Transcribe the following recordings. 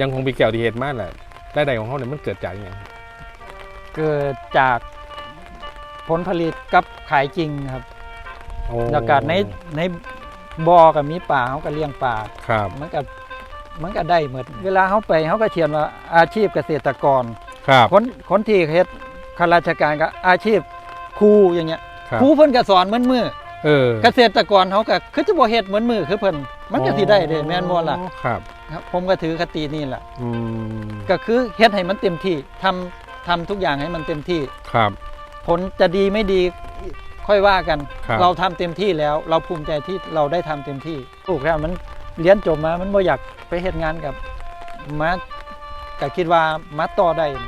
ยังคงปีแก้วที่เฮ็ดมาแหละรายได้ของเขาเนี่ยมันเกิดจากอหย่างเกิดจากผลผลิตกับขายจริงครับโอ้แล้วก็ในในบ่อก็มีปลาเขาก็เลี้ยงปลาครับมันก็มันก็ได้หมดเวลาเขาไปเขาก็เขียนว่าอาชีพเกษตรกรครับคนคนที่เฮ็ดข้าราชการก็อาชีพครูอย่างเงี้ยครับครูเพิ่นก็สอนเหมือนมือเออเกษตรกรเขาก็คือจะบ่เฮ็ดเหมือนมือคือเพิ่นมันก็สิได้เด้แม่นบ่ล่ะครับ ครับผมก็ถือคตินี่แหละอืมก็คือเฮ็ดให้มันเต็มที่ทำทำทุกอย่างให้มันเต็มที่ ครับ ผลจะดีไม่ดีค่อยว่ากัน ครับ เราทำเต็มที่แล้ว เราภูมิใจที่เราได้ทำเต็มที่ถูกแล้วมันเรียนจบมามันบ่อยากไปเฮ็ดงานกับมาก็คิดว่ามาต่อได้นะ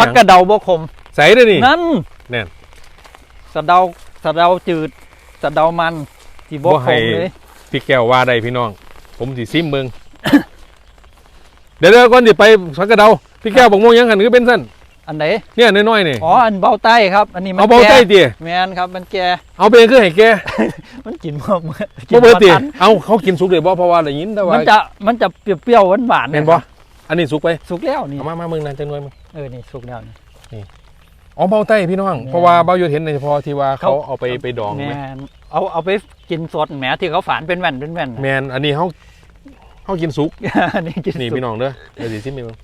อันหนึงมีหผักยังกระเดาบ่ขมใส่เด้อนี่นั่นเนี่ยสะเดาสะเดาจืดสะเดามันที่บ่บ่ขให้ มเลยพี่แก้วว่าได้พี่น้อง ผมสิซิมเบิ่งเดี๋ยวเดี๋ยวก่อนสิไปสักกระเดาพี่แก้วบอกม่วงยังหันคือเป็นสั้นอันไหนเนี่ยน้อยๆนี่อ๋ออันเบาใต้ครับ อันนี้มันเอาเบาใต้แก่ติแม่นครับมันแก่เอาเป็นคือให้แกมันกินบ่เมื่อกิบ่เบิดติทันเอาเขากินสุกเลยบ่เพราะว่าได้ยินแต่ว่ามันจะมันจะเปรี้ยวๆหวานๆเห็นบ่อันนี้สุกไป สุกแล้วนี่เอามามามึงนั่นจังหน่อยมึง เออนี่สุกแล้วนี่ อ๋อเบาใต้พี่น้องแม่นเพราะว่าเบาอยู่เห็นในเฉพาะที่ว่าเขาเขา เอาไปไปดองแมไหมนเอาเอาไปกินสดแหมที่เขาฝานเป็นแว่นเป็นแว่นแมนอันนี้เขาเขากินสุก อันนี้กินนี่สุกพี่น้องเด้อเดี๋ยวสิซิมมึง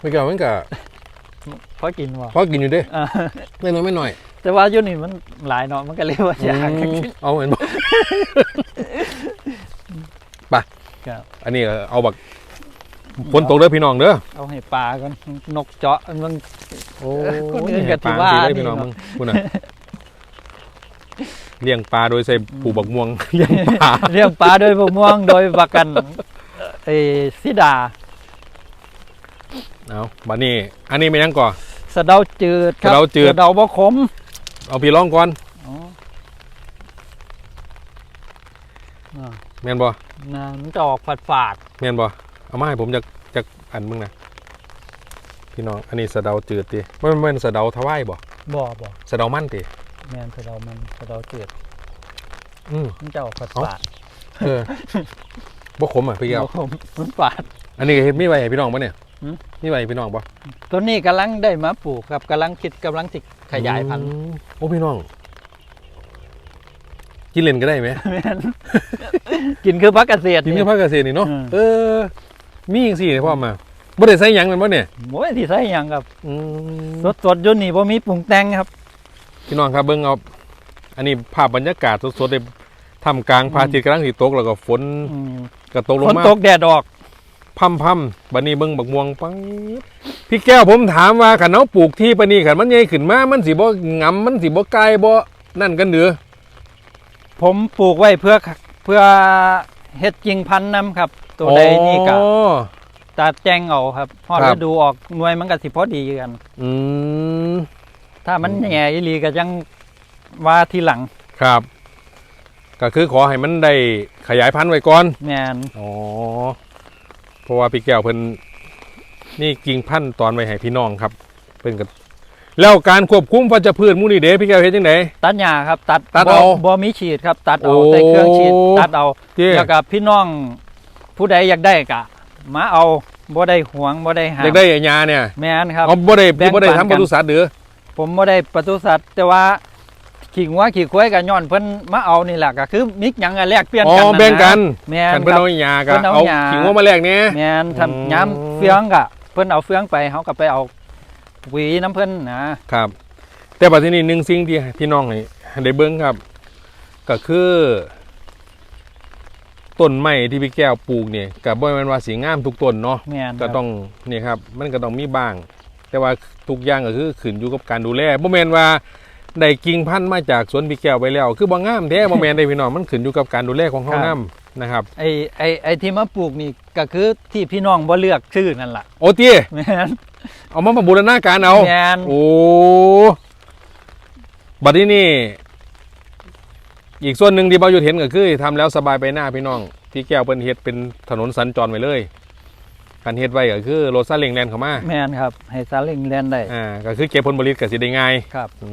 ไม่เก่ามันก็พอกินว่ะพอกินอยู่เด้อ่าไม่น้อยไม่หน่อยแต่ว่าอยู่นี่มันหลายเนาะมันก็เลยว่าอยากอืมเอาเห็นบ่ไปครับ อันนี้เอาบักฝนตกเด้อพี่น้องเด้อเอาให้ปลาก่อนนกเจาะมันโอ้คนอื่นก็ปลาถือว่าสิได้นี่พี่น้องเนาะมึงคุณน่ะเลี้ยงปลาโดยใส่ปูบักม่วงเลี้ยงปลาเลี้ยงปลาโดยบกม่วงโดยบักกันเออซิดาเอาบัดนี้ อันนี้ไม่ยังก่อสะเดาจืดครับสะเดาจืดสะเดาบ่ขม เอาพี่ร้องก่อนอ๋ออ่าแม่นบ่ น่ะมันจะออกฝาดฝาดแม่นบ่เอามาให้ผมจากจากอันมึงนะพี่น้องอันนี้สะเดาจืดติมันมันสะเดาทวายบ่ๆบ่บ่สะเดามันติแม่นสะเดามันสะเดาจืดอืมมันจะออกฝาดเอ้าฝาดเออบ่ขมอะพี่แก้วบ่ขมมันฝาดอันนี้ก็เฮ็ดมีไว้ให้พี่น้องบ่เนี่ยหืมมีไว้ให้พี่น้องบ่ตัวนี้กำลังได้มาปลูกครับกำลังคิดกำลังสิขยายพันธุ์อืมโอ้พี่น้อง กินเล่นก็ได้ไหมแม่นกินคือพักเกษตรกินนี่กับภาคเกษตรนี่เนาะอืมเออ มีจังซี่พ่อมาบ่ได้ใส่หยังแม่นบ่เนี่ยโอ้ยที่ใส่หยังครับ อืม สดสดๆอยู่นี่บ่มีปรุงแต่งครับ พี่น้องครับเบิ่งเอา อันนี้ภาพบรรยากาศสดๆในท่ามกลางพระอาทิตย์กำลังสิตกแล้วก็ฝนอืมก็ตกลงฝนมาตกแดดออกพัมพัมบันนี้เบิ่งบักม่วงปังพี่แก้วผมถามว่าขันเอาปลูกที่ปานนี้ขันมันใหญ่ขึ้นมามันสิบ่งำมันสิบ่ไกลบ่นั่นกันเดือ ผมปลูกไว้เพื่อเพื่อเฮ็ดจริงพันธุ์นํครับ ตัวใดนี่ก็อ๋อตัดแจ้งเอาครับพอครัฤบดูออกหน่วยมันก็สิพอดีกัน อืม ถ้ามันแย่อีหลีก็ยังว่าทีหลังครับ ก็คือขอให้มันได้ขยายพันธุ์ไว้ก่อน แม่นอ๋อ เพราะว่าพี่แก้วเพิ่นนี่กิ่งพันธุ์ตอนไว้ให้พี่น้องครับ เพิ่นก็ แล้วการควบคุมวัชพืชหมู่นี่เด้พี่แก้วเฮ็ดจังได ตัดหญ้าครับตัดตัดบ่เอาบ่มีฉีดครับ ตัดเอาโอ้ใส่เครื่องฉีดตัดเอาเจ้แล้วก็พี่น้อง ผู้ใดอยากได้ก็มาเอาบ่ได้หวงบ่ได้ห้าอยากมได้ไอ้ยาเนี่ยแม่นครับ เอาบ่ได้แบ่งบ่ได้ปันทำกันปศุสัตว์เด้อผมบ่ได้ปศุสัตว์แต่ว่าขี่งัวขี่ควายก็ย้อนเพิ่นมาเอานี่แหละก็คือมิกหยังอะแลกเปลี่ยนอ๋อกันแบ่งกันแม่นคันคเพิ่นรับ เอาหญ้าก็เพิ่นเอาเอาหญ้า ขิงว่ามาแลกเนี่ย แม่นอืม ทำย้ำเฟืองก็เพิ่นเอาเฟืองไปเฮาก็ไปเอา หวีน้ำเพิ่นนะครับ แต่ปัจจุบันหนึ่งสิ่งที่พี่น้องให้ได้เบิ้งครับ ก็คือต้นไม้ที่พี่แก้วปลูกเนี่ยกับบ่แม่นว่าสีงามทุกต้นเนาะแม่นก็ครับต้องนี่ครับ มันก็ต้องมีบ้าง แต่ว่าทุกอย่างก็คือขึ้นอยู่กับการดูแลบ่แม่นว่าได้กิ่งพันธุ์มาจากสวนพี่แก้วไปแล้ว คือบ่งามแท้บ่แม่นได้พี่น้องมันขึ้นอยู่กับการดูแลของเฮานํนะครับไอ้ไอ้ไอ้ที่มาปลูกนี่ก็คือที่พี่น้องบ่เลือกชื่อนั่นล่ะโอ้เตี้ยแม่น เอามาบูรณาการเอาแม่น โอ้บัดนี้นี่ อีกส่วนหนึ่งที่เบาหยุดเห็นก็คือทำแล้วสบายไปหน้าพี่น้องพี่แก้วเป็นเฮ็ดเป็นถนนสัญจรไปเลย การเฮ็ดไว้ก็คือรถซาเล้งแลนเข้ามาแม่นครับ ให้ซาเล้งแล่นได้อ่าก็คือเก็บผลผลิตก็สิได้ง่ายครับอื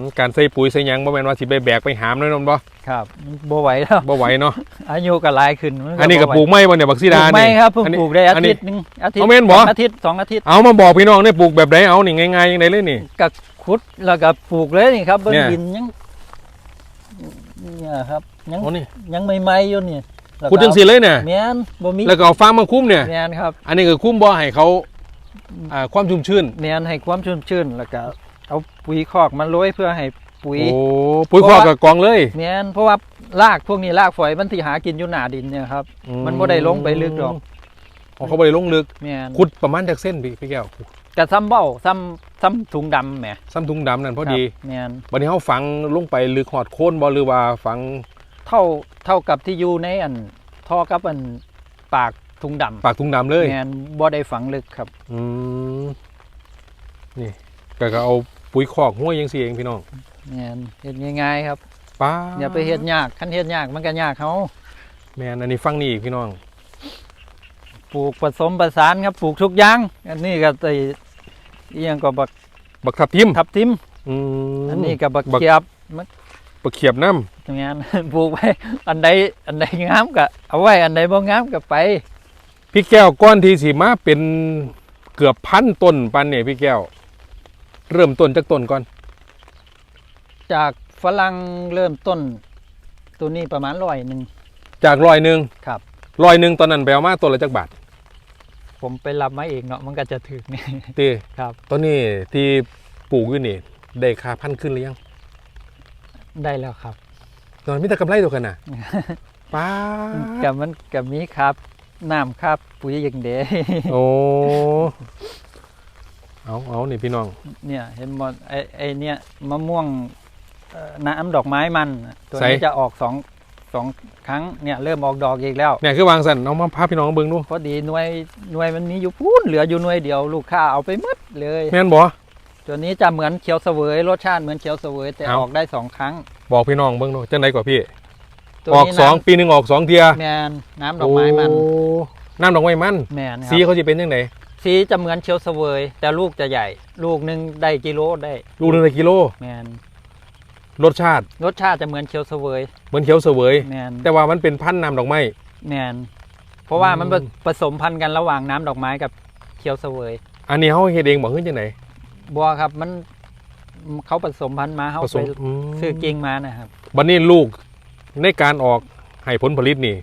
มการใส่ปุ๋ยใส่หยังบ่แม่นว่าสิไปแบกไปหามน้อยนนบ่ครับบ่ไหวแล้วบ่ไหวเนาะอายุก็หลายขึ้นมัอันนี้ก็บ่ไหวปลูกไม้บ่เนี่ยบักซีปลูดากไม่นี่ครับเพิ่งอันนี้ปลูกได้อาอันนี้ทิตย์หนึงอาทิตย์เอาแม่นบ่สองอาทิตย์สองอาทิตย์เอามาบอกพี่น้องได้ปลูกแบบไหนเอานี่ง่ายๆจังไดเลยนี่ก็ขุดแล้วก็ปลูกเลยนี่ครับเบิ่งเนี่ยดินยังเนี่ยครับยังโอ้นี่ยังใหม่ๆอยู่นี่ แล้วก็ขุดจังซี่เลยเนี่ยแม่นบ่มีแล้วก็เอาฟางมาคุ้มเนี่ย แม่นครับอันนี้ก็คุ้มบ่ให้เขาอ่าความชุ่มชื้น แม่นให้ความชุ่มชื้นแล้วก็เอาปุ๋ยคอกมาโรยเพื่อให้ปุ๋ย โอ้ปุ๋ยคอกกับกองเลย แม่นเพราะว่ารากพวกนี้รากฝอยมันที่หากินอยู่หน้าดินเนี่ยครับมันบ่ได้ลงไปลึกหรอกอ๋อเขาบ่ได้ลงลึกแม่นขุดประมาณจากเส้นพี่พี่แก้วก็ซ้ำเบ้าซ้ำซ้ำถุงดำแหมซ้ำถุงดำนั่นพอดีครับแม่นบัดนี้เขาฝังลงไปลึกหอดโคนบ่หรือว่าฝังเท่า เท่ากับที่อยู่ในอันท่อกับอันปากถุงดำปากถุงดำเลยแม่นบ่ได้ฝังลึกครับ อืมนี่ก็ก็เอาปุ๋ยคอกห้วยยังสิเองพี่น้องแม่นเฮ็ดง่ายๆครับ ป้าอย่าไปเฮ็ดยากคันเฮ็ดยากมันก็ยากเขาแม่นอันนี้ฟังนี่อีกพี่น้อง ปลูกผสมประสานครับปลูกทุกอย่าง อันนี้ก็ไอ้อีหยังก็บักบักทับทิมทับทิม อืมอันนี้ก็บักบักเขีย บบักเขียบน้อย่างงั้นปลูกไว้อันใดอันใดงามก็เอาไว้อันใดบ่งามก็ไปำพี่แก้วก้อนที่สีมาเป็นเกือบพันต้นปันเนี่ยพี่แก้ว เริ่มต้นจากต้นก่อน จากฝรั่งเริ่มต้น ตัวนี้ประมาณร้อยหนึ่งจากรอยหนึ่งครับรอยหนึ่งตอนนั้นไปเอามาต้นละจักบาทผมไปรับมาเองเนาะมันก็จะถึกนี่ตีครับตอนนี้ที่ปลูกอยู่นี่ได้ค่าพันธุ์ขึ้นหรือยัง ได้แล้วครับ ตอนนี้มีแต่กำไรตัวกันน่ะป้าดกับมันกับมีครับน้ำครับปุ๋ยอย่างเดโอ้เอาเอานี่พี่น้อง เนี่ยเห็นหมดไอไอเนี่ยมะม่วงเอ่อน้ำดอกไม้มันตัวใส่ นี้จะออกสองสองครั้งเนี่ยเริ่มออกดอกอีกแล้ว เนี่ยคือวางสันเอามาพาพี่น้องเบิ่งดูพอดีหน่วยหน่วยมันมีอยู่พูนเหลืออยู่หน่วยเดียวลูกค้าเอาไปหมดเลย แม่นบ่ ตัวนี้จะเหมือนเขียวเสวยรสชาติเหมือนเขียวเสวยแต่เอา ออกได้สองครั้ง บอกพี่น้องเบิ่งดูจังไดกว่าพี่ ตัวออกนี้สองน้ปีหนึ่งออกสองเทียำแมนน้ำดอกไม้มันโน้ำดอกไม้มันแมนคสีรับเขาจะเป็นยังไงสีจะเหมือนเขียวเสวย แต่ลูกจะใหญ่ ลูกหนึ่งได้กิโลได้ลูกหนึ่งในกิโลแมนรสชาติรสชาติจะเหมือนเขียวเสวยเหมือนเขียวเสวย แมนแต่ว่ามันเป็นพันธุ์น้ำดอกไม้ แมนเพราะว่ามันอืม ผสมพันธุ์กันระหว่างน้ำดอกไม้กับเขียวเสวย อันนี้เขาเฮ็ดเองบอกขึ้นจังไหน บัวครับมันเขาผสมพันธุ์มาเขาผสไปมอืมซื้อกิ่งมานะครับ บัดนี้ลูกในการออกให้ผลผลิตนี่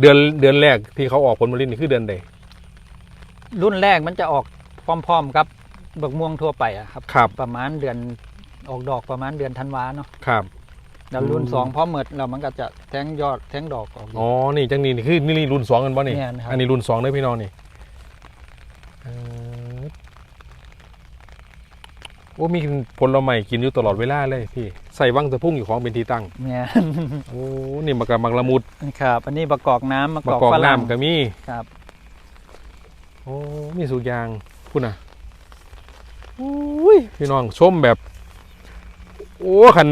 เดือนเดือนแรกที่เขาออกผลผลิตนี่คือเดือนใดรุ่นแรกมันจะออกพร้อมๆกับบักม่วงทั่วไปอะครับ ครับประมาณเดือนออกดอกประมาณเดือนธันวาเนาะครับ แล้วรุ่นอืม สองพอเมิดแล้วมันก็จะแทงยอดแทงดอกออก อ๋อนี่จังนี่นี่คือนี่รุ่นสองกันป่ะนี่เนี่ยนะครับ อันนี้รุ่นสองเด้อพี่น้องนี่เอ่อ โอ้มีผลไม้กินอยู่ตลอดเวลาเลยพี่ใส่วังสะพุ่งอยู่ของเป็นที่ตั้งเนี่ยโอ้นี่มักกะมักละมุดครับอันนี้ประกอบน้ำประมะกอบกอกฝรั่งน้ำก็มีครับโอ้มีสุกอยางพูดนะโอ้ยพี่น้องชมแบบ โอ้คัน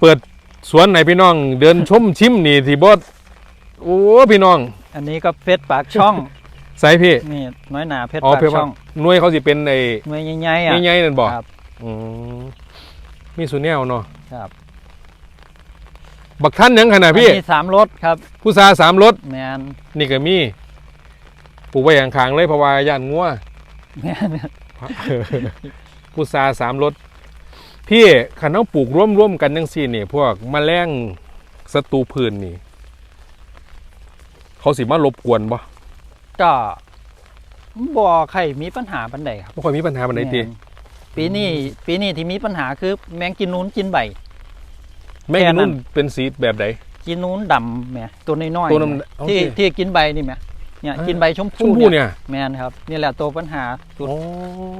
เปิดสวนไหนพี่น้อง เดินชมชิมนี่ที่บดโอ้พี่น้อง อันนี้ก็เพชรปากช่องใส่พี่นี่น้อยหนาเพชรอ๋อปากเพื่อช่ว่าอง หน่วยเขาสิเป็นไอ้หน่วยใหญ่ๆอะใหญ่ๆนั่นบอกครับอืมมีสุแนวเนาะครับ บักท่านหยังขนาดพี่อันนี้สามรสครับ ผู้ซาสามรถแมนนี่ก็มีปลูกไว้อย่างขางๆเลยเพราะว่าย่านงัวแมนผู้ซาสามรถพี่ขันต้องปลูกร่วมๆกันจังซี่นี่พวกแมลงศัตรูพืชนี่ เขาสิมารบกวนบ่ก็ บ่ใครมีปัญหาปันใดครับบ่ค่อยมีปัญหาปานใดติแม่นปีนี้ปีนี้ที่มีปัญหาคือแมงกินนูนกินใบ แม่งแค่นั้น นุ่นเป็นสีแบบใดจีนูนดำแหมตัวน้อยๆตัวน้ำแหมเอาที่สิที่กินใบนี่แหมเนี่ยอ่ากิ กินใบชมชพูมพู่เนี่ยแมนครับนี่แหละตัวปัญหาสุดโอ้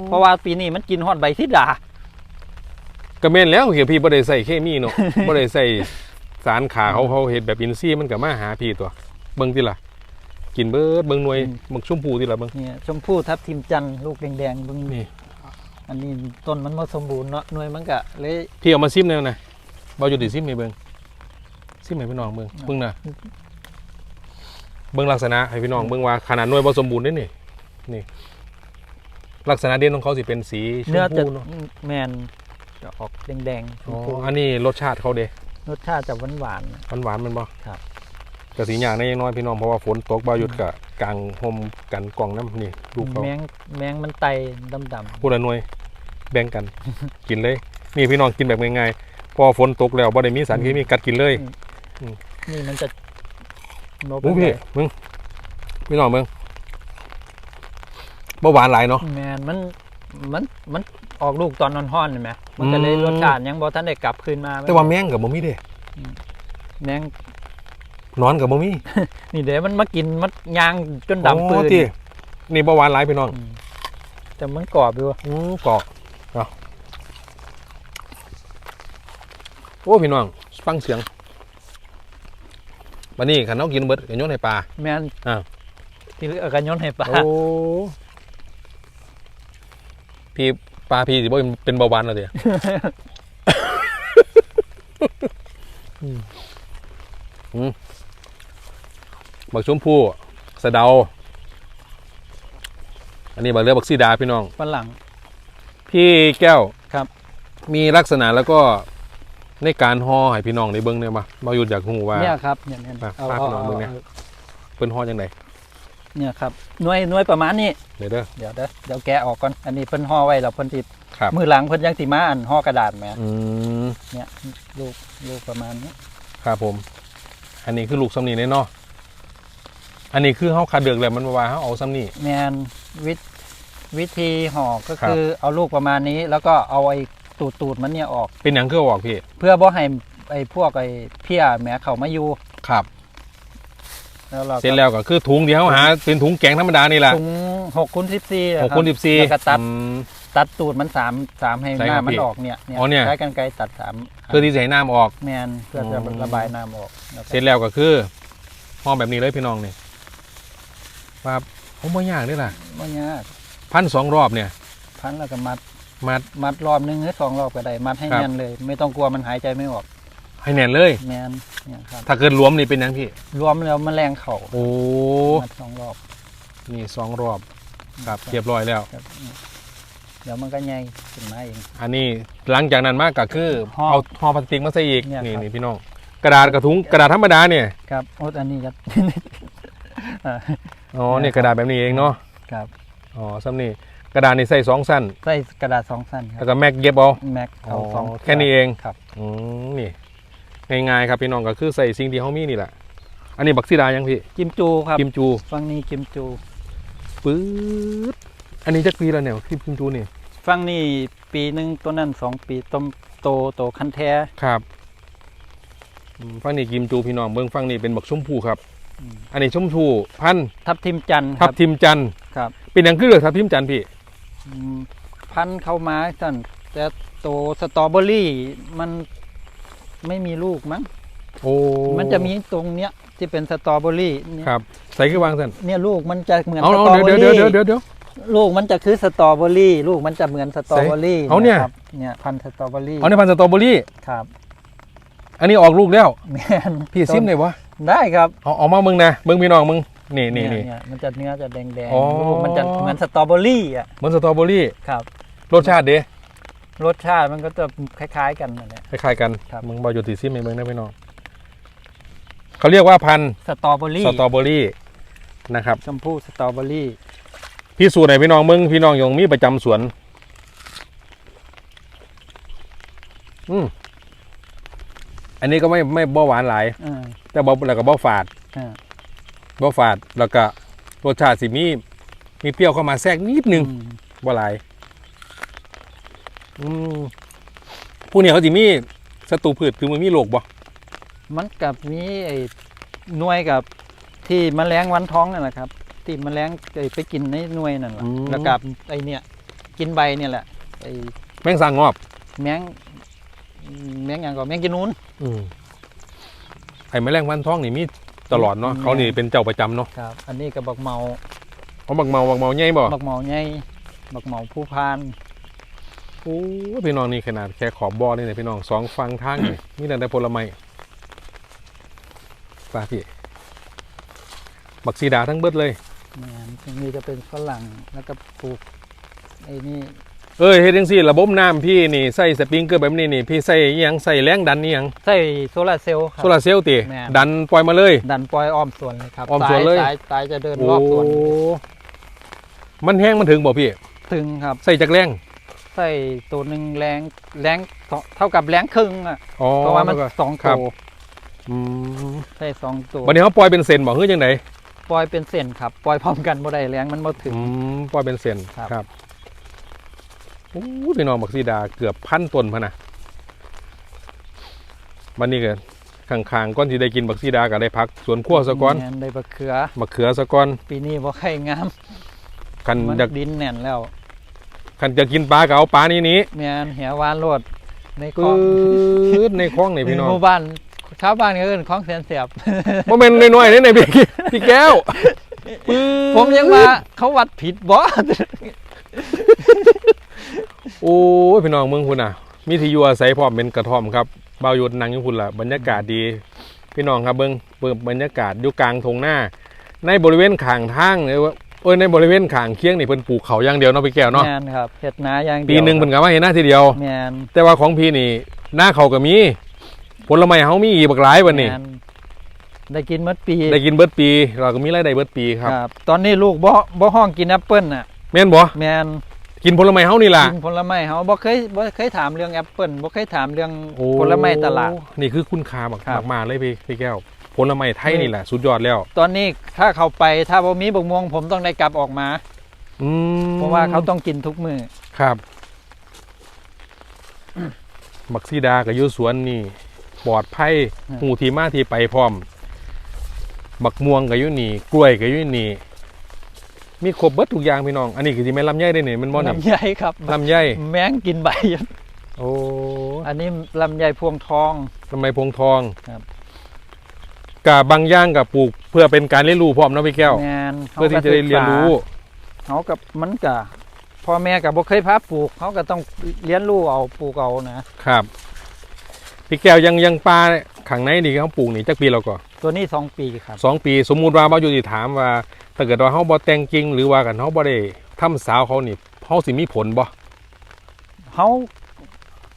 เพราะว่าปีนี้มันกินฮอดใบที่ดา ก็แม่นแล้วเหียพี่บ่ได้ใส่เคมีเนาะ บ่ได้ใส่สารขาเขาเขาเฮ็ดแบบอินทรีย์มันก็มาหาพี่ตัว เบิ่งติล่ะ กินเบิดเบิ่งหน่วยเบิ่งชมพูติล่ะเบิ่งเนี่ยชมพูทับทิมจันทร์ลูกแดงๆเบึงนี่อันนี้ต้นมันบ่สมบูรณ์เนาะหน่วยมันก็เลยพี่เอามาซิมแนวนะบ่อยู่ดิซิมให้เบิ่งซิมให้พี่น้องเบิ่งเบิ่งน่ะเบิ่งลักษณะให้พี่น้องเบิ่งว่าขนาดหน่วยบ่สมบูรณ์เด้นี่นี่ลักษณะเด่นของเขาสิเป็นสีชมเนื้อจะพูเนาะแมนจะออกแดงๆชอ๋มอพูอันนี้รสชาติเขาเด้รสชาติจะหวานหวานหวานๆมันบ่ครับ กระสีอย่างนี้ยังน้อยพี่น้องเพราะว่าฝนตกบ่หยุดกะกลางห่มกันกล่องน้ำนี่ลูกเขาแมงแมงมันไตดำพูดละหน่วย แบ่งกัน กินเลย นี่พี่น้องกินแบบง่ายๆพอฝนตกแล้วบ่ได้มีสารเคมีกัดกินเลยๆนี่มันจะโนมึงพี่มึงพี่น้องมึงบ่หวานหลายเนาะแมนมันมันมันออกลูกตอนนอนห้อนเห็นไหมมันก็เลยอืมรสชาติยังบอท่านได้กลับคืนมา แต่ว่าแมงกับบ่มีเด้แมง นอนกับบ่มีนี่เดี๋ยวมันมากินมันยางจนดำปือ๋นอที่นี่บ่หวานหลายพี่น้องอืมแต่มันกรอบอยู่อือเกาะเนาะโอ้พี่น้องฟังเสียงบัดนี้คันเฮากินเบิดก็โยนให้ปลาแมนอ้าวที่เหลือกันย้อนให้ปลาโอ้พี่ปลาพี่สิบ่เป็นเป็นเบาหวานแล้วเดี๋ยวอืมอืม บักชมพู่สะเดา อันนี้บักเรือบักซีดาพี่น้องฝรั่ง พี่แก้วครับ มีลักษณะแล้วก็ในการห่อให้พี่น้องได้เบิ่งได้บ่บ่หยุดอยากฮู้ว่า เนี่ยครับเนี่ยเนี่ยอะเอาฝากเอาหน่อยเอามึงเนี่ยเอาเพิ่นห่อจังไดเนี่ยครับหน่วยหน่วยประมาณนี้เดี๋ยวเด้อเดี๋ยวเด้อเดี๋ยวแกะออกก่อนอันนี้เพิ่นห่อไว้แล้วเพิ่นติดครับมือหลังเพิ่นยังสิมาอันห่อกระดาษแหมอืมเนี่ยลูกลูกประมาณนี้ครับผม อันนี้คือลูกซ้ำนี่แน่เนาะ อันนี้คือเฮาคัดเลือกแล้วมันบ่ว่าเฮาเอาซ้ำนี่ แมนวิธวิธีห่อก็ครับ คือเอาลูกประมาณนี้ แล้วก็เอาไอ้ตูดตูดๆมันเนี่ยออก เป็นหยังคือเอาออกพี่เพื่อบ่ให้ไอ้พวกไอ้เพี้ยแหมเขามาอยู่ครับ แล้วเราก็เสร็จแล้วก็คือถุงที่เฮาหาเป็นถุงแกงธรรมดานี่แหละถุงหกคูณสิบสี่หกคูณสิบสี่ แล้วก็ตัดอืมตัดตูดมันสามสามให้ใช่หครัน้าบมันพี่ออกเนี่ยเนี่ยอ๋อเนี่ย ใช้กันไกรตัดสามเพื่อที่จะให้น้ำออก แมนเพื่อจะอืมระบายน้ำออกแล้วก็เสร็จแล้วก็คือห่อแบบนี้เลยพี่น้องนี่ ว่าผมบ่ยากนี่ล่ะไม่ยากพันสองรอบเนี่ย พันแล้วก็มัดมัดมัดรอบหนึงหรือสองรอบก็ได้มัดให้ครับแน่นเลย ไม่ต้องกลัวมันหายใจไม่ออก ให้แน่นเลยแมนเนี่ยครับถ้าเกิดรวมนี่เป็นหยังพี่รวมแล้วแมลงเข่าโอ้มัดสองรอบนี่สองรอบครับเรียบร้อยแล้วครับเดี๋ยวมันก็ใหญ่ขึ้นมาเองอันนี้หลังจากนั้นมากก็คือห่อเอาห่อพลาสติกมาใส่อีกเนี่ยนี่ครับนี่พี่น้องกระดาษกระถุงกระดาษธรรมดาเนี่ยครับโอ้อันนี้ครับ อ่าอ๋อเนี่นี่ยกระดาษแบบนี้เองเนาะครับอ๋อซ้ำนี่กระดาษนี่ใส่สองสั้นใส่กระดาษสองสั้นคแล้รับวก็แม็กเย็บเอาแม็กเขาอ๋อสองแค่นี้เองครับ อืมนี่ง่ายๆครับพี่น้องก็คือใส่สิ่งที่เขามีนี่แหละอันนี้บักซีดายังพี่กิมจูครับกิมจูฝั่งนี้กิมจูปื๊ดอันนี้จักปีแล้วเนี่ยกิมจูนี่ฝั่งนี้ปีหนึ่งตัวนั้นสองปีต้มโตโตคันแท้ครับอืมฟังนี่กิมจูพี่น้องเบิ้งฟังนี่เป็นบักชมพูครับ อืมอันนี้ชมพูพันธุ์ทับทิมจันทร์คทัรับบทิมจันทร์ครับเป็นอย่างคือเลือกทับทิมจันทร์พี่ อืมพันธุ์เข้ามาสั่นแต่โตสตรอเบอรี่มันไม่มีลูกมั้งโอ้มันจะมีตรงเนี้ยที่เป็นสตรอเบอรี่เนี่ยครับ ใส่คือวางสันเนี่ยลูกมันจะเหมือนเอาสเอาตรอเดี๋ยวเบอเดี๋ยวรี่เดี๋ยวเดี๋ยวเดี๋ยว ลูกมันจะคือสตรอเบอรี่ลูกมันจะเหมือนสตรอเบอรี่เอาเนี่ย ครับเนี่ยพันธุ์สตรอเบอรี่เอาในพันธุ์สตรอเบอรี่ ครับอันนี้ออกลูกแล้ว แม่นพี่ซิมเลยวะ ได้ครับเอาเอามามึงนะมึงพี่น้องมึงนี่นี่นี่ เยมันจะเนื้อจะแดงแดงอ๋อ ลูกมันจะเหมือนสตรอเบอรี่อะเหมือนสตรอเบอรี่ครับ รสชาติเด้รสชาติมันก็จะคล้าย ๆ กันนั่นแหละ คล้ายๆกันครับ มึงบอยู่ติซิมให้มึงนะพี่น้องเขาเรียกว่าพันธุ์สตรอเบอรี่สตรอเบอรี่นะครับ ชมพู่สตรอเบอรี่พี่สูตรไหนพี่น้องมึงพี่น้องยงมีประจำสวน อืม อันนี้ก็ไม่ไม่บ่หวานหลายอ่าแต่บ่แล้วก็บ่ฝาดอ่าบ่ฝาดแล้วก็รสชาติสิมีมีเปรี้ยวเข้ามาแทรกนิดนึง อืมบ่หลายอืมผู้นี้เขาสิมีศัตรูพืชคือมันมีโรคบ่มันกับมีไอ้หน่วยกับที่แมลงวันท้องนั่นแหละครับ ที่แมลงไอ้ไปกินในหน่วยนั่นแหละอืมแล้วกับไอ้เนี่ย กินใบเนี่ยแหละไอ้แมงสางงอบแมงแมงอย่างก็แมงกินนูน อืมไอ้แมลงวันท้องนี่มีตลอดเนาะอืมเขานี่เป็นเจ้าประจำเนาะครับ อันนี้กับบักเมาเขาบักเมาบักเมาใหญ่บ่บักเมาใหญ่บักเมาผู้พานโอ้ยพี่น้องนี่ขนาดแค่ขอบบ่อนี่เนี่ยพี่น้องสองฟังทางนี่มีแต่ได้ผลไม้ปลาพี่บักซีดาทั้งเบิดเลยแมนตรงนี้จะเป็นฝรั่งแล้วก็ปลูกไอ้นี่ เอ้ยเฮ็ดจังซี่ระบบน้ำพี่นี่ใส่สปริงเกอร์แบบนี้นี่พี่ใส่อิหยังใส่แรงดันนี่หยังใส่โซลาร์เซลล์ครัโซลาร์เซลล์ติแม่น ดันปล่อยมาเลย ดันปล่อยอ้อมสวนเลยครับอ้อมสวนเลย สายสายจะเดินโอ้รอบสวนมันแห้งมันถึงบ่พี่ ถึงครับ ใส่จากแรงใส่ตัวหนึ่งแรงแรงเท่ากับแรงครึ่งอะอ๋อเพราะว่ามันก็ สองครัตับ วอืมใส่สองตัววันนี้เขาปล่อยเป็นเซนบ่คือจังไดปล่อยเป็นเส้นครับปล่อยพร้อมกันบ่ได้แรงมันบ่ถึง อืมปล่อยเป็นเซนครับ ครับ โอ้ยพี่น้องบักซีดาเกือบพันต้นพะนะวันนี้ก็ข้างๆก้อนที่ได้กินบักซีดาก็ได้พักสวนครัวซะก่อนแม่นได้บักเขือมะเขือซะก่อน ปีนี้บ่ค่อยงามคันมันจะดินแน่นแล้วคันจะกินปลาก็เอาปลานี้นี้แม่นแหวานโลดในคลปือง๊ดในคลองนี่พี่น้องหมู่บ้านชาวบ้านก็เอิ้นคลองแสนเสียบโมเมนต์น้อยๆนี่ในพี่พี่แก้วปื๊ดผมยังว่าเขาวัดผิดบ่ โอ้ยพี่น้องเมืองพุ่นน่ะ มีที่อยู่อาศัยพร้อมเป็นกระท่อมครับบ่าวหยุดนั่งอยู่พุ่นล่ะบรรยากาศดี พี่น้องครับเบิ่งเบิ่งบรรยากาศอยู่กลางทงหน้า ในบริเวณข้างทางเนี่ยว่าเอ้ยในบริเวณข้างเคียงนี่เพิ่นปลูกเขาอย่างเดียวเนาะพี่แก้วเนาะแม่นครับเฮ็ดนาอย่างเดียวปีหนึงเพิ่นก็มาเห็นหน้าทีเดียวแม่นแต่ว่าของพี่นี่หน้าเขาก็มี ผลไม้เฮามีอีกบักหลายวันนี้แม่นได้กินหมดปี ได้กินเบิดปี เราก็มีรายได้เบิดปีครับครับ ตอนนี้ลูกบ่บ่ห้องกินแอปเปิ้ลน่ะแม่นบ่แม่น กินผลไม้เฮานี่ล่ะกินผลไม้เฮาบ่เคยบ่เคยถามเรื่องแอปเปิ้ลบ่เคยถามเรื่องโอ้ผลไม้ตลาดนี่คือคุณค่าครับมากๆเลยพี่พี่แก้วผลไม้ไทยนี่แหละสุดยอดแล้ว ตอนนี้ถ้าเขาไปถ้าบ่มีบกม่วงผมต้องได้กลับออกมาอืมเพราะว่าเขาต้องกินทุกมื้อครับบักซีดากับยูสวนนี่ปลอดภัยหูทีมาทีไปพร้อมบักม่วงกับยูนี่ กล้วยกับยูนี่ มีครบเบิดทุกอย่างพี่น้อง อันนี้คือที่แม่นลำไยได้เนี่ยมันบ่นี่ลำไยครับลำไยแมงกินใบ โอ้ อันนี้ลำไยพวงทองทำไมพวงทองครับกับบางอย่างกับปลูก เพื่อเป็นการเรียนรู้พร้อมนะพี่แก้ว แม่นเพื่อที่จะได้เรียนรู้เขากับมันก็พ่อแม่ก็บ่เคยพาปลูกเขาก็ต้องเรียนรู้เอาปลูกเอานะครับพี่แก้วยังยังปลาขังในนี่เขาปลูกนี่จักปีเราก็ตัวนี้สองปีครับสองปี สมมุติว่าบ่อยู่ที่ถามว่า ถ้าเกิดว่าเขาบ่แต่งจริง หรือว่ากันเขาบ่ได้ทำสาวเขานี่เขาสิมีผลบ่เขา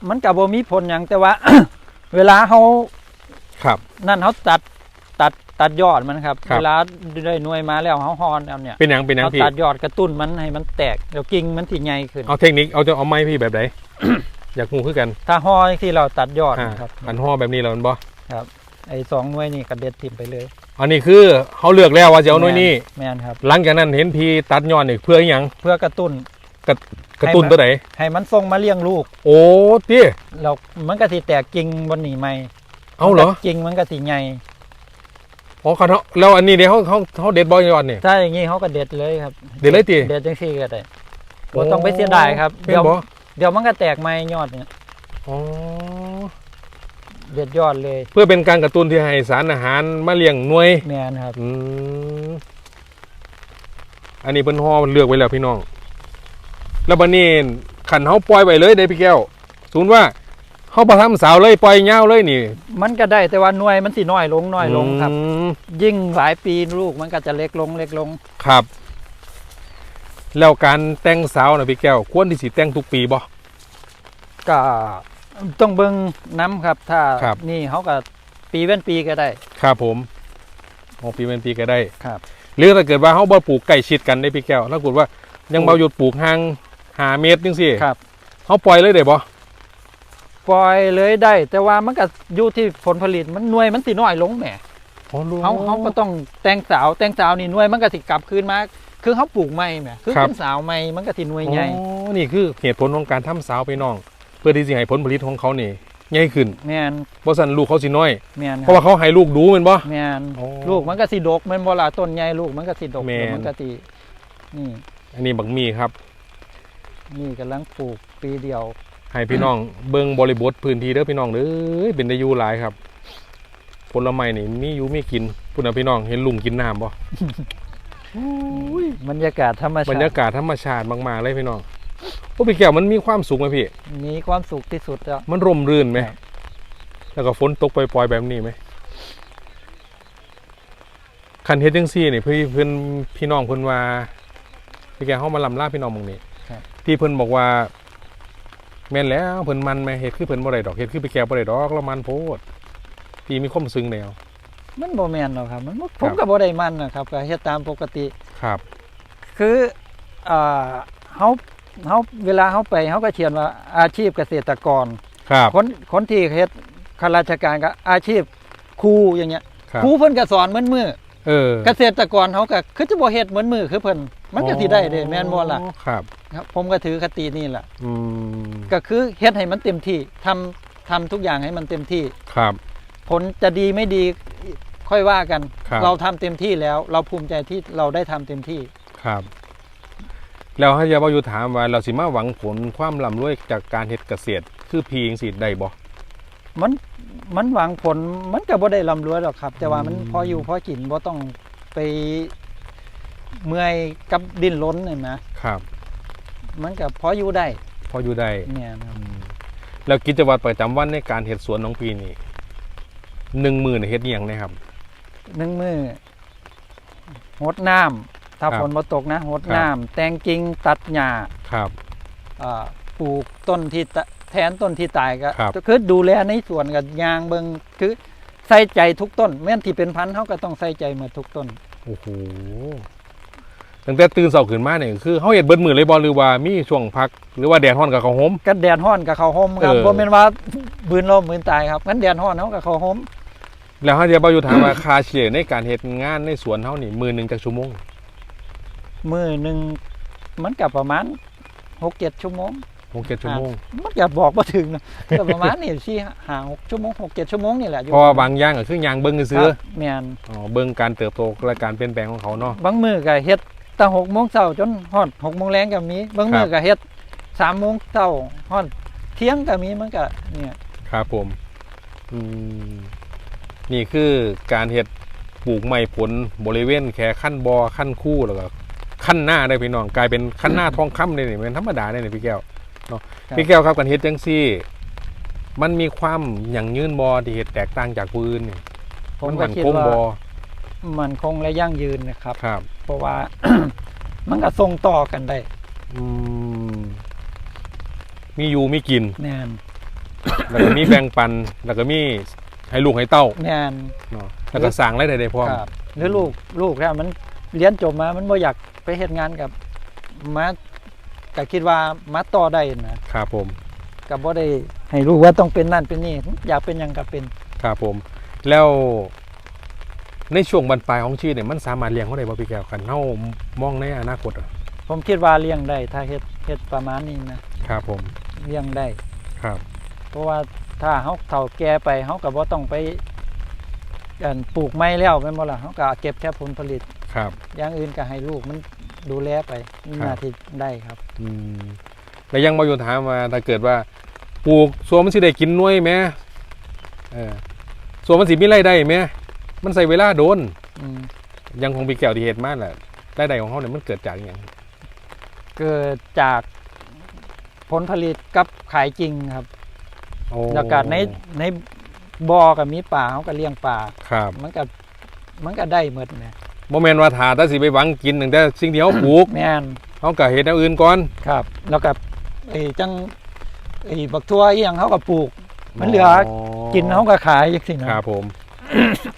มันก็บ่มีผลหยังแต่ว่า เวลาเขาครับ นั่นเขาตัดตัดตัดยอดมันครับ ครับ เวลาได้หน่วยมาแล้วเขาฮอนเอาเนี่ยเป็นหยังเป็นหยังเขาพี่ตัดยอดกระตุ้นมันให้มันแตกเดี๋ยวกิ่งมันสิใหญ่ขึ้น เอาเทคนิคเอาจะเอาไม้พี่แบบไหน อยากงูคือกันถ้าฮอที่เราตัดยอดอ่านะครับ อันห่อแบบนี้แล้วมันบ่ ไอ้สองหน่วยนี่กระเด็ดทิ่มไปเลยอันนี้คือเขาเลือกแล้วว่าจะเอาหน่วยนี้ แม่นครับ หลังจากนั้นเห็นพี่ตัดยอดนี่เพื่ออหยังเพื่อกระตุ้นกระตุ้นตัวไหนให้มันส่งมาเลี้ยงลูก โอ้พี่เรามันก็สิแตกกิ่งบนหนีใหม่เอาเหรอกิ่งมันก็สิใหญ่อ๋อเขาแล้วอันนี้เดี๋ยวเขาเขาเขาเด็ดบอยยอดนี่ถ้าอย่างงี้เขาก็เด็ดเลยครับ เด็ดเลยติเด็ดจังซี่ก็ได้บ่ต้องไปเสียดายครับเป็นเดี๋ยวบ่เดี๋ยวมันก็แตกใหม่ยอดเนี่ยอ๋อ เด็ดยอดเลยเพื่อเป็นการกระตุ้นที่ให้สารอาหารมาเลี้ยงหน่วยแม่นครับอืมอันนี้เป็นห่อมันเลือกไว้แล้วพี่น้อง แล้วบันนี้ขันเขาปล่อยไปเลยเด้พี่แก้วศูนย์ว่าเขาประทำสาวเลยปล่อยเงาวเลยนี่ มันก็ได้แต่ว่าหน่วยมันสิน้อยลงน้อยลงครับ อืมยิ่งหลายปีลูกมันก็จะเล็กลงเล็กลง ครับ แล้วการแต่งสาวนะพี่แก้ว ควรที่สิแต่งทุกปีบ่ก็ ต้องเบิ่งน้ำครับถ้าครับ นี่เขาก็ปีเว้นปีก็ได้ครับผมโอ้ปีเป็นปีก็ได้ ครับ หรือถ้าเกิดว่าเขาบ่ปลูกใกล้ชิดกันได้พี่แก้วถ้าเกิดว่ายังเบาหยุดปลูกห่างหาเมตรจังซี่ครับ เขาปล่อยเลยได้บ่ปล่อยเลยได้ แต่ว่ามันก็อยู่ที่ผลผลิตมันหน่วยมันสิน้อยลงแหมอ๋อรู้ เขาเขาก็ต้องแต่งสาวแต่งสาวนี่หน่วยมันก็สิกลับคืนมาคือเขาปลูกใหม่แหมคือครับเป็นสาวใหม่มันก็สิหน่วยใหญ่ อ๋อนี่คือเหตุผลของการทำสาวไปน้องเพื่อที่จะให้ผลผลิตของเขานี่ใหญ่ขึ้นแม่นบ่ซั่นลูกเขาสิน้อย แม่นเพราะว่าเขาให้ลูกดูแม่นบ่ แม่นโอ้ลูกมันก็สิดกแม่นบ่ล่ะต้นใหญ่ลูกมันก็สิดกแม่น แล้วมันก็สินี่ อันนี้บักมีครับ นี่กำลังปลูกปีเดียว ให้พี่น้อง เบิ่งบริบทพื้นที่เด้อพี่น้องเด้อเป็นได้อยู่หลายครับ ผลไม้นี่มีอยู่มีกินพุ่นน่ะพี่น้องเห็นลุงกินน้ำบ่บรรยากาศธรรมบรชารยาติกาศธรรมชาติมากๆเลยพี่น้อง โอ้พี่แก้วมันมีความสุขไหมพี่ มีความสุขที่สุดแล้ว มันร่มรื่นไหม ครับ แล้วก็ฝนตกปล่อยๆแบบนี้ไหมคันเฮ็ดจังซี่นี่พี่เพิ่นพี่น้องเพิ่นว่าพี่แกเฮามาลำลาพี่น้องหมองนี้ครับ ที่เพิ่นบอกว่า แม่นแล้วเพิ่นมันไหมเฮ็ดคือเพิ่นบ่ได้ดอกเฮ็ดคือพี่แกบ่ได้ดอกแล้วมันโพดพี่มีความซึ้งแนวมันบ่แม่นหรอกครับ มันบ่คผรับมก็บ่ได้มันนะครับก็เฮ็ดตามปกติ ครับ คืออ่าเฮา เฮาเวลาเฮาไปเฮาก็เขียนว่าอาชีพเกษตรกรครับคนคนที่เฮ็ดข้าราชการก็อาชีพครูอย่างเงี้ยครับครูเพิ่นก็สอนเหมือนมือเออเกษตรกรเขาก็คือจะบ่เฮ็ดเหมือนมือคือเพิ่นมันก็สิได้เด้แม่นบ่ล่ะครับ ครับผมก็ถือคตินี่ล่ะอืมก็คือเฮ็ดให้มันเต็มที่ทำทำทุกอย่างให้มันเต็มที่ครับ ผลจะดีไม่ดีค่อยว่ากันครับเราทำเต็มที่แล้ว เราภูมิใจที่เราได้ทำเต็มที่ครับ แล้วให้ยาบาอยู่ถามว่าเราสิมาหวังผลความร่ำรวยจากการเฮ็ดเกษตร คือพีจังสิได้บ่มันมันหวังผลมันก็บ่ได้ร่ำรวยหรอกครับ แต่ว่ามันอืมพออยู่พอกินบ่ต้องไปเมื่อยกับดิ้นรนนี่นะครับ มันก็พออยู่ได้ พออยู่ได้เนี่ยนะครับแล้วกิจวัตรประจำวันในการเฮ็ดสวนน้องปีนี่หนึ่งมือนี่เฮ็ดอิหยังนะครับหนึ่งมือหดน้ำ ถ้าครับฝนมาตกนะหดครับ น้ำแต่งกิ่งตัดหญ้าครับอ่าปลูกต้นที่ตะแทนต้นที่ตายก็ครับ คือดูแลในสวนกับยางเบิงคือใส่ใจทุกต้นแม้นที่เป็นพันธุ์เขาก็ต้องใส่ใจหมาทุกต้น โอ้โหตั้งแต่ตื่นเช้าขึ้นมาเนี่ยคือเฮาเฮ็ดเบิดมือเลยบ่หรือว่ามีช่วงพัก หรือว่าแดดร้อนกับเขาวหมกันแดดห้อนกับเขาวห่มครับเออ บ่แม่นว่าบืนลมบืนตายครับกันแดดห้อนเขากับเขาวห่มแล้วเฮาจะบ่อยู่ถามว่าค่าเฉลี่ยในการเฮ็ดงานในสวนเฮานี่มือหนึงจักชั่วโมง มือหนึ่งมันกับประมาณหกเจ็ดชั่วโมง6-7ชั่วโมง มันก็บอกบ่ถึงนะก็ประมาณนี่สี่ห้าหกชั่วโมงหกเจ็ดชั่วโมงนี่แหละอยู่เพราะว่าบางอย่างก็คือยางเบิ่งซื่อครับแม่นๆอ๋อเบิ่งการเติบโตและการเปลี่ยนแปลงของเขาเนาะบางมือก็เฮ็ดตั้งหกโมงเช้าจนฮอดหกโมงแรงก็มีบางมืคอรับก็เฮ็ดสามโมงเช้าฮอดเที่ยงก็มีมันก็เนี่ยครับผมอืมนี่คือการเห็ดปลูกไม้ผลบริเวณแค่ขั้นบอขั้นคู่แล้วก็ ขั้นหน้าได้พี่น้องกลายเป็นขั้นหน้าทองคำเลยนี่เป็นธรรมดาเลยนี่พี่แก้วเนาะพี่แก้วครับการเฮ็ดจังซี่ มันมีความอย่างยืนบอที่เห็ดแตกต่างจากผู้อื่นนี่ผมมันก็มันคิดคงว่าบอมันคงและยั่งยืนนะครับครับ เพราะว่ามันก็ส่งต่อกันได้อืมมีอยู่มีกินแม่นแล้วก็มีแบ่งปัน แล้วก็มีให้ลูกให้เต้าแม่นเนาะแล้วก็สั่งรายได้ได้พร้อมครับหรือลูกลูกแล้วมัน เรียนจบมามันบ่อยากไปเฮ็ดงานกับมาก็คิดว่ามาต่อได้นะครับผมก็บ่ได้ให้รู้ว่าต้องเป็นนั่นเป็นนี่อยากเป็นหยังก็เป็นครับผม แล้วในช่วงบรรปลายของชีวิตเนี่ยมันสามารถเลี้ยงเขาได้บ่พี่แก้วกันเฮามองในอนาคตอะผมคิดว่าเลี้ยงได้ ถ้าเฮ็ดเฮ็ดประมาณนี้นะครับผมเลี้ยงได้ ครับเพราะว่าถ้าเฮาเฒ่าแก่ไปเฮาก็บ่ต้องไปกันปลูกไม้แล้วแม่นบ่ล่ะเฮาก็เก็บแค่ผลผลิต ครับ อย่างอื่นก็ให้ลูกมันดูแลไปมีครับหน้าที่ได้ครับอืมแล้วยังมาอยู่ถามว่าถ้าเกิดว่าปลูกสวนมันสิได้กินหน่วยไหมเออสวนมันสิมีรายได้ไหมมันใส่เวลาโดน อืมอยังคงพี่แก้วที่เฮ็ดมาแหละรายได้ของเขาเนี่ยมันเกิดจากอหย่างเกิดจากผลผลิตกับขายจริงครับโอ้แล้วก็ในในบ่อก็มีปลาเฮาก็เลี้ยงปลาครับ มันก็มันก็ได้หมดนะ บ่แม่นว่าถาแต่สิไปหวังกินตั้งแต่สิ่งที่เขาปลูกแม่นเขาก็เฮ็ดแนวอื่นก่อนครับ แล้วก็ไอ้จังไอ้บักทั่วอีหยังเฮาก็ปลูก มันเหลือกินเฮาก็ขายจังซี่นะครับผม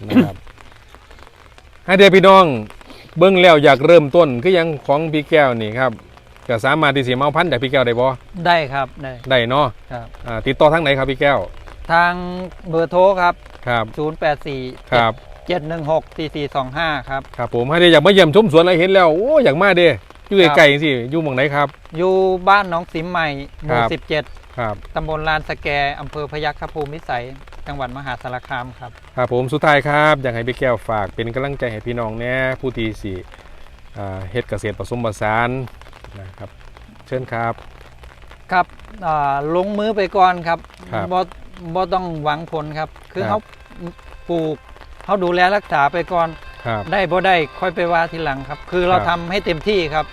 นะครับให้เดียวพี่น้องเบิ้งแล้วอยากเริ่มต้นคือยังของพี่แก้วนี่ครับก็สามารถที่สิมาเอาพันธุ์จากพี่แก้วได้บ่ได้ครับได้ได้เนาะครับ อ่าติดต่อทางไหนครับพี่แก้ว ทางเบอร์โทรครับครับ 084 ครับ 716 4425ครับ ครับผมให้เดียวอยากมาเยี่ยมชมสวนอะไรเห็นแล้วโอ้อยากมาเด้อยู่ครับไกลๆสิอยู่หม่องไหนครับ อยู่บ้านหน้องสิมใหม่หครัมู่บ17ครับ ตำบลลานสแกอำเภอพยัคฆภูมิวิสัย จังหวัดมหาสารคามครับ ครับผมสุดท้ายครับ อยากให้พี่แก้วฝากเป็นกำลังใจให้พี่น้องแน่ผู้ที่สิอ่าเฮ็ดเกษตรผสมผสานนะครับเชิญครับ ครับอ่าลงมือไปก่อนครับครับบ่บ่ต้องหวังผลครับ คือครับ เขาปลูก เขาดูแลรักษาไปก่อน ครับ ได้บ่ได้ค่อยไปว่าทีหลังครับ คือเราครับ ทำให้เต็มที่ครับ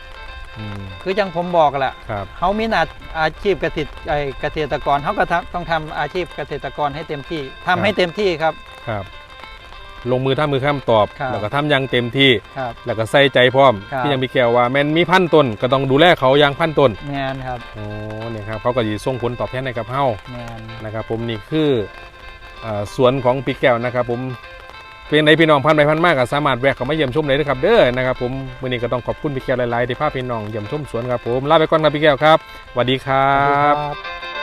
อืมคือจังผมบอกแหละครับ เขามีหนาอาชีพเกษตรไอ้เกษตรกรเขาก็ทำต้องทำอาชีพเกษตรกรให้เต็มที่ทำให้เต็มที่ครับ ครับ ลงมือทำมือข้ามตอบ ครับ แล้วก็ทำอย่างเต็มที่ ครับ แล้วก็ใส่ใจพร้อมครับ ที่ยังพี่แก้วว่าแม่นมีพันต้นก็ต้องดูแลเขาอย่างพันต้นแมนครับโอ้เนี่ยครับเขาก็จะส่งผลตอบแทนให้กับเฮา แมน นะครับผมนี่คืออ่าสวนของพี่แก้วนะครับผม เป็นในพี่น้องพันไปพันมากก็สามารถแวะเข้ามาเยี่ยมชมเลยนะครับเด้อนะครับผมวันนี้ก็ต้องขอบคุณพี่แก้วหลายๆที่พาพี่น้องเยี่ยมชมสวนครับผมลาไปก่อนครับพี่แก้วครับสวัสดีครับ